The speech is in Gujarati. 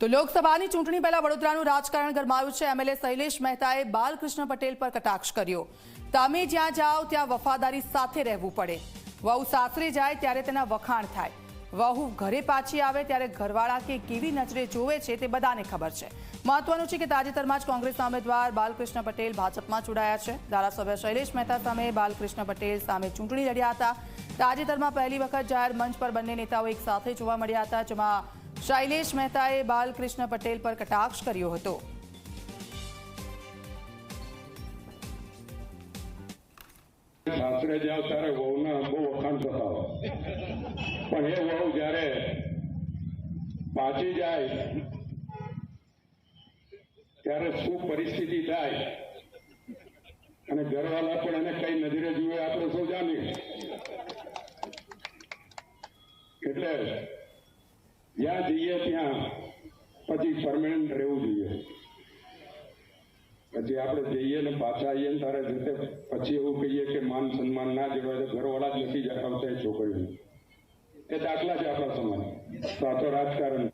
તો લોકસભાની ચૂંટણી પહેલા વડોદરાનું રાજકારણ ગરમાયું છે. એમએલએ શૈલેષ મહેતાએ બાલકૃષ્ણ પટેલ પર કટાક્ષ કર્યો. તમે જ્યાં જાઓ, ત્યાં વફાદારી સાથે રહેવું પડે. વહુ સાસરે જાય ત્યારે તેના વખાણ થાય. વહુ ઘરે પાછી આવે ત્યારે ઘરવાળા કે કેવી નજરે જોવે છે તે બધાને ખબર છે. મહત્વનું છે કે તાજેતરમાં જ કોંગ્રેસના ઉમેદવાર બાલકૃષ્ણ પટેલ ભાજપમાં જોડાયા છે. ધારાસભ્ય શૈલેષ મહેતા સામે બાલકૃષ્ણ પટેલ સામે ચૂંટણી લડ્યા હતા. તાજેતરમાં પહેલી વખત જાહેર મંચ પર બંને નેતાઓ એકસાથે જોવા મળ્યા હતા, જેમાં શૈલેષ મહેતાએ બાલકૃષ્ણ પટેલ પર કટાક્ષ કર્યો હતો. પણ એ વહુ જયારે પાછી જાય, ત્યારે શું પરિસ્થિતિ થાય અને ઘરવાળા એટલે જ્યાં જઈએ ત્યાં, પછી પરમેનન્ટ રહેવું જોઈએ. પછી આપણે જઈએ ને પાછા આવીએ ને તારે જતે પછી એવું કહીએ કે માન સન્માન ના જળવાય તો ઘરવાળા જ નથી એ છોકરીઓને એ દાખલા છે આપણા સમાજ તો રાજકારણ.